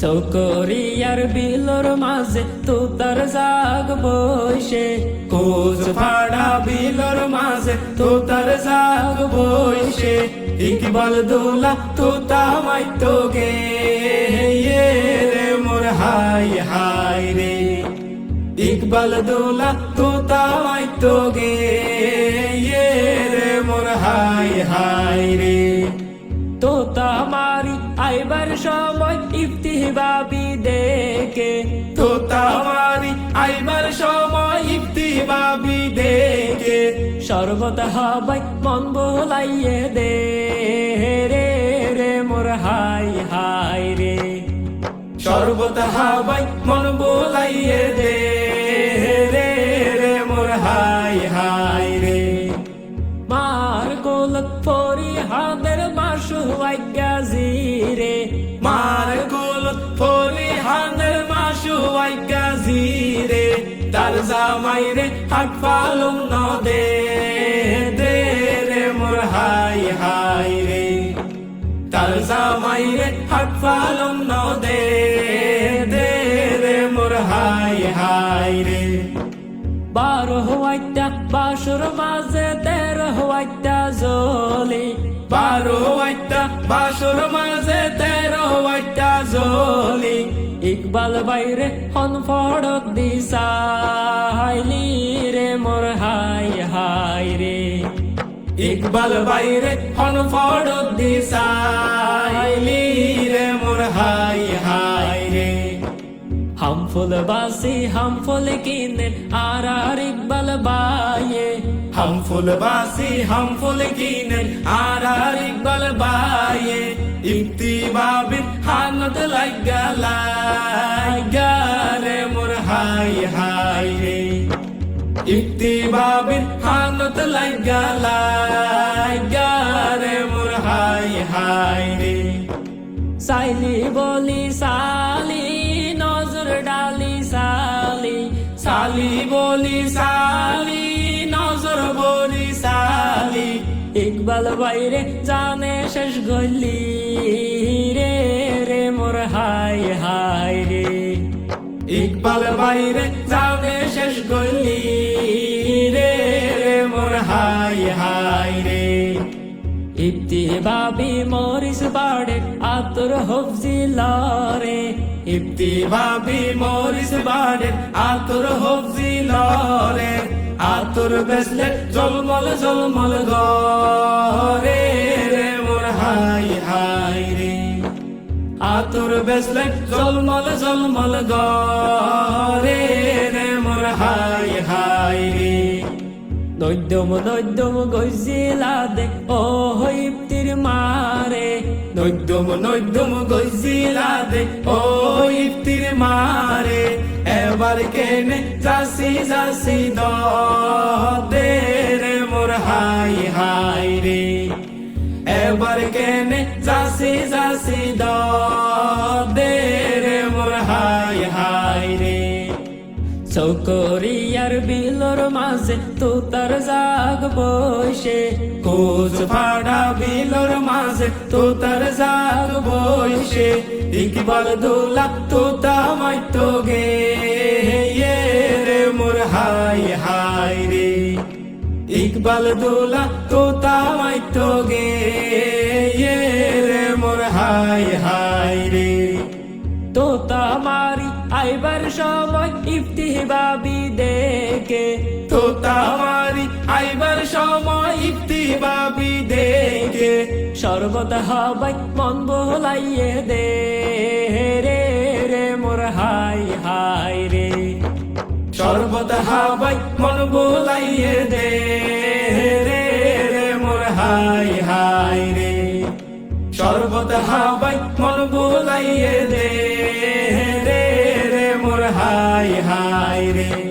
চকরিয়ার বিলর মাঝে তুতার জাগ বসে কোচ ফাড়া বিলর মাঝে তুতার জাগ বসে ইকবাল দোলা তুতা মাইতো গে। ইয়ে রে মোর হাই হাই রে। ইকবাল দোলা তুতা মাইতো গে। ইয়ে রে মোর হাই হাই রে। তোতা আইবার সময় ইফতি বাবি দেখে তোতা মারি আইবার সময় ইফতি বাবি দেখে সর্বত হাবাই মন বোলাইয়ে দে রে রে মোর হাই হাই রে। সর্বত হাবাই মন বোলাইয়ে দে রে রে মোর হাই হাই রে। মার ফরি হাদের মাসু গাজিরে মাসু গাজিরে তার জামাই রে হাট পালুম ন দে রে মোর হাই হাই রে। তার জামাই রে হাট পালুম ন দে রে মোর হাই হাই রে। বারো হওয়াইটা বাসুর মাঝে তেরো হওয়াইটা জলি বারো হওয়াইটা বাসুর মাঝে তেরো হওয়াইটা জলি বাল বাইরে হন ফড়ক দিশা। হাইলি রে মোর হাই হাই রে। ইকবাল বাইরে হন ফড়ক দিশা। হাইলি রে মোর হাই হাই রে। হাম ফুল বাসি হাম ফুল কিনে, আর আর ইকবাল বাইয়ে। হাম ফুল বাসি হাম ফুল কিনে আর আর ইকবাল বাইয়ে ইফতিবাবিন হানত লাগা লাগা রে মোর হাই হাই রে। ইফতিবাবিন হানত লাগা লাগা রে মোর হাই হাই রে। সাইলি বলি সাই বলি সালি, নজর বলি সালি। ইকবাল বাইরে জানে শেষ গলি রে রে মোর হাই হাই রে। ইকবাল বাইরে জানে শেষ গলি রে রে মোর হাই হাই রে। ইফতি বাবি মরিস বাড়ে, আতর হফজি লরে ইফতি বাবি মরিস বাড়ে আতর হফজি লরে আতর বেসলে জলমল জলমল গরে রে মোর হাই হাই রে। আতর বেসলে জলমল জলমল গরে নৈদ্যম নৈদ্যম গইজিলা দে ও ইফতির মারে। নৈদ্যম নৈদ্যম গইজিলা দে ও ইফতির মারে। এবার কেনে যাসি যাসি দ রে মোর হাই হাই রে। এবার কেনে যাসি যাসি দে চকরিয়ার বিলর মাঝে তুতার জাগ বসে। কোচ ফাড়া বিলর মাঝে তুতার জাগ বসে। ইকবাল দোলা তুতা মাইতো গে। ইয়ে রে মোর হাই হাই রে। ইকবাল দোলা তুতা মাইতো গে। ইয়ে রে মোর হাই হাই রে। তোতা মারি আইবার সময় ইফতি বাবি দেখে। আইবার সময় ইফতি বাবি দেখে। সর্বত হাবাই মন বোলাইয়ে দে রে রে মোর হাই হাই রে। সর্বত হাবাই মন বোলাইয়ে দে রে রে মোর হাই হাই রে। সর্বত হাবাই মন বোলাইয়ে দে হায় হায় রে